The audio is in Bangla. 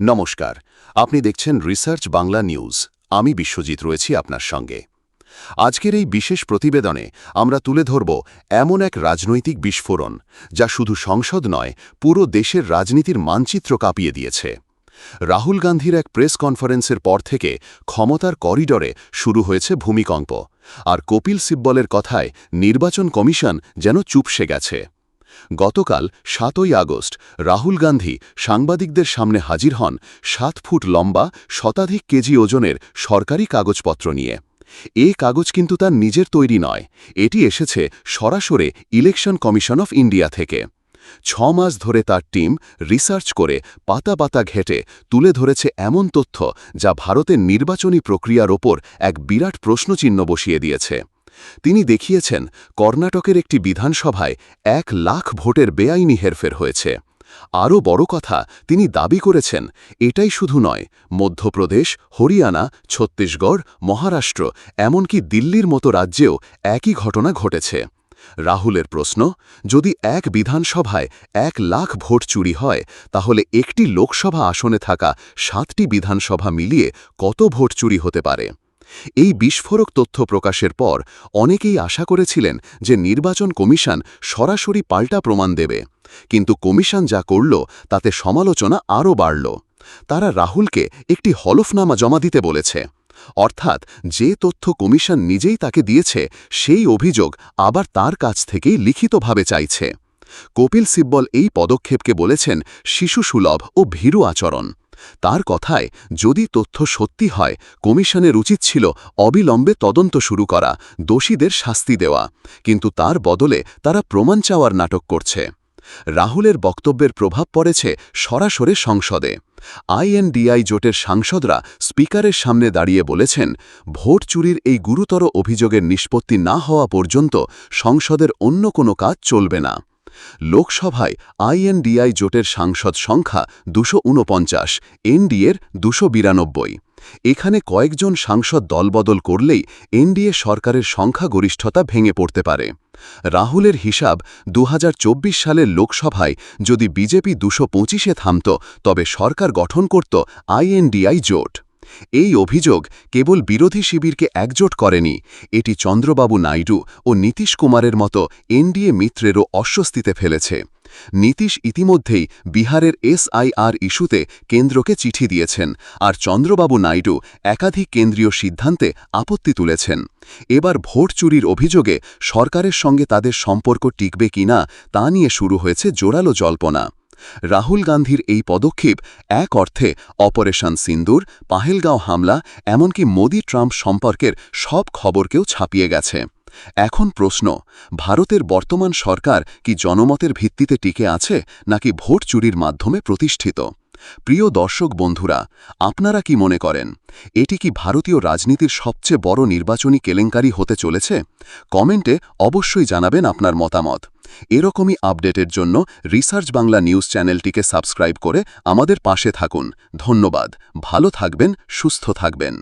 নমস্কার, আপনি দেখছেন রিসার্চ বাংলা নিউজ। আমি বিশ্বজিৎ রয়েছি আপনার সঙ্গে। আজকের এই বিশেষ প্রতিবেদনে আমরা তুলে ধরব এমন এক রাজনৈতিক বিস্ফোরণ, যা শুধু সংসদ নয়, পুরো দেশের রাজনীতির মানচিত্র কাঁপিয়ে দিয়েছে। রাহুল গান্ধীর এক প্রেস কনফারেন্সের পর থেকে ক্ষমতার করিডরে শুরু হয়েছে ভূমিকম্প, আর কপিল সিব্বলের কথায় নির্বাচন কমিশন যেন চুপসে গেছে। গতকাল সাতই আগস্ট রাহুল গান্ধী সাংবাদিকদের সামনে হাজির হন সাত ফুট লম্বা, শতাধিক কেজি ওজনের সরকারি কাগজপত্র নিয়ে। এ কাগজ কিন্তু তার নিজের তৈরি নয়, এটি এসেছে সরাসরি ইলেকশন কমিশন অফ ইন্ডিয়া থেকে। ছ মাস ধরে তার টিম রিসার্চ করে পাতা পাতা ঘেটে তুলে ধরেছে এমন তথ্য যা ভারতের নির্বাচনী প্রক্রিয়ার ওপর এক বিরাট প্রশ্নচিহ্ন বসিয়ে দিয়েছে। তিনি দেখিয়েছেন, কর্ণাটকের একটি বিধানসভায় এক লাখ ভোটের বেআইনি হেরফের হয়েছে। আরও বড় কথা, তিনি দাবি করেছেন, এটাই শুধু নয়, মধ্যপ্রদেশ, হরিয়ানা, ছত্তিশগড়, মহারাষ্ট্র, এমনকি দিল্লির মতো রাজ্যেও একই ঘটনা ঘটেছে। রাহুলের প্রশ্ন, যদি এক বিধানসভায় এক লাখ ভোট চুরি হয়, তাহলে একটি লোকসভা আসনে থাকা সাতটি বিধানসভা মিলিয়ে কত ভোট চুরি হতে পারে? এই বিস্ফোরক তথ্য প্রকাশের পর অনেকেই আশা করেছিলেন যে নির্বাচন কমিশন সরাসরি পাল্টা প্রমাণ দেবে। কিন্তু কমিশন যা করল, তাতে সমালোচনা আরও বাড়ল। তারা রাহুলকে একটি হলফনামা জমা দিতে বলেছে। অর্থাৎ যে তথ্য কমিশন নিজেই তাকে দিয়েছে, সেই অভিযোগ আবার তার কাছ থেকেই লিখিতভাবে চাইছে। কপিল সিব্বল এই পদক্ষেপকে বলেছেন শিশুসুলভ ও ভীরু আচরণ। তার কথায়, যদি তথ্য সত্যি হয়, কমিশনের উচিত ছিল অবিলম্বে তদন্ত শুরু করা, দোষীদের শাস্তি দেওয়া। কিন্তু তার বদলে তারা প্রমাণ চাওয়ার নাটক করছে। রাহুলের বক্তব্যের প্রভাব পড়েছে সরাসরি সংসদে। আইএনডিআই জোটের সাংসদরা স্পিকারের সামনে দাঁড়িয়ে বলেছেন, ভোট চুরির এই গুরুতর অভিযোগের নিষ্পত্তি না হওয়া পর্যন্ত সংসদের অন্য কোনো কাজ চলবে না। লোকসভায় আইএনডিআই জোটের সাংসদ সংখ্যা দুশো উনপঞ্চাশ, এনডিএর দুশো বিরানব্বই। এখানে কয়েকজন সাংসদ দলবদল করলেই এনডিএ সরকারের সংখ্যাগরিষ্ঠতা ভেঙে পড়তে পারে। রাহুলের হিসাব দু হাজার চব্বিশ সালের লোকসভায় যদি বিজেপি দুশো পঁচিশে থামত, তবে সরকার গঠন করত আইএনডিআই জোট। এই অভিযোগ কেবল বিরোধী শিবিরকে একজোট করেনি, এটি চন্দ্রবাবু নাইডু ও নীতিশ কুমারের মতো এনডিএ মিত্রেরও অস্বস্তিতে ফেলেছে। নীতিশ ইতিমধ্যেই বিহারের এসআইআর ইস্যুতে কেন্দ্রকে চিঠি দিয়েছেন আর চন্দ্রবাবু নাইডু একাধিক কেন্দ্রীয় সিদ্ধান্তে আপত্তি তুলেছেন। এবার ভোট চুরির অভিযোগে সরকারের সঙ্গে তাদের সম্পর্ক টিকবে কিনা তা নিয়ে শুরু হয়েছে জোরালো জল্পনা। রাহুল গান্ধীর এই পদক্ষেপ এক অর্থে অপারেশন সিন্দুর, পাহেলগাঁও হামলা, এমনকি মোদি ট্রাম্প সম্পর্কের সব খবরকেও ছাপিয়ে গেছে। এখন প্রশ্ন, ভারতের বর্তমান সরকার কি জনমতের ভিত্তিতে টিকে আছে, নাকি ভোট চুরির মাধ্যমে প্রতিষ্ঠিত? প্রিয় দর্শক বন্ধুরা, আপনারা কি মনে করেন, এটি কি ভারতীয় রাজনীতির সবচেয়ে বড় নির্বাচনী কেলেঙ্কারি হতে চলেছে? কমেন্টে অবশ্যই জানাবেন আপনার মতামত। এরকমই আপডেটের জন্য রিসার্চ বাংলা নিউজ চ্যানেলটিকে সাবস্ক্রাইব করে আমাদের পাশে থাকুন। ধন্যবাদ। ভালো থাকবেন, সুস্থ থাকবেন।